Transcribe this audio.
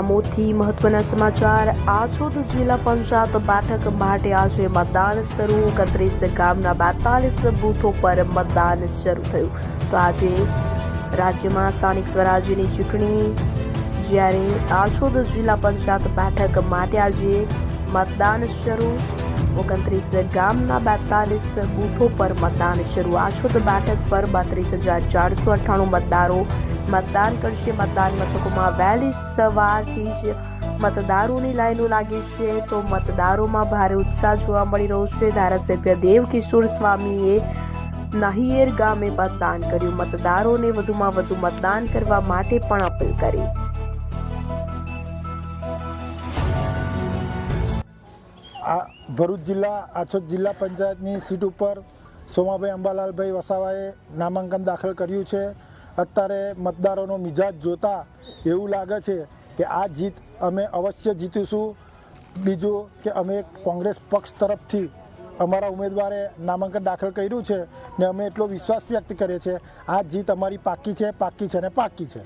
આમોદથી મહત્વના સમાચાર. આછોદ જિલ્લા પંચાયત બેઠક માટે આજે મતદાન શરૂ. એકત્રીસ ગામના બેતાલીસ બૂથો પર મતદાન શરૂ થયું. તો આજે રાજ્યમાં સ્થાનિક સ્વરાજ્યની ચૂંટણી. જ્યારે આછોદ જિલ્લા પંચાયત બેઠક માટે આજે મતદાન શરૂ. ઓગણત્રીસ ગામના બેતાલીસ બૂથો પર મતદાન શરૂ. આછોદ બેઠક પર બત્રીસ હજાર ચારસો અઠ્ઠાણું મતદારો મતદાન કરશે. મતદાન મથકોમાં વહેલી સવારથી જ મતદારોની લાઈનો લાગી છે. તો મતદારોમાં ભારે ઉત્સાહ જોવા મળી રહ્યો છે. ધારાસભ્ય દેવકિશોર સ્વામીએ નાહિયેર ગામે મતદાન કર્યું. મતદારોને વધુમાં વધુ મતદાન કરવા માટે પણ અપીલ કરી. આ ભરૂચ જિલ્લા આછોદ જિલ્લા પંચાયતની સીટ ઉપર સોમાભાઈ અંબાલાલભાઈ વસાવાએ નામાંકન દાખલ કર્યું છે. અત્યારે મતદારોનો મિજાજ જોતા એવું લાગે છે કે આ જીત અમે અવશ્ય જીતીશું. બીજું કે અમે કોંગ્રેસ પક્ષ તરફથી અમારા ઉમેદવારે નામાંકન દાખલ કર્યું છે ને અમે એટલો વિશ્વાસ વ્યક્ત કરીએ છીએ, આ જીત અમારી પાકી છે પાકી છે ને પાકી છે.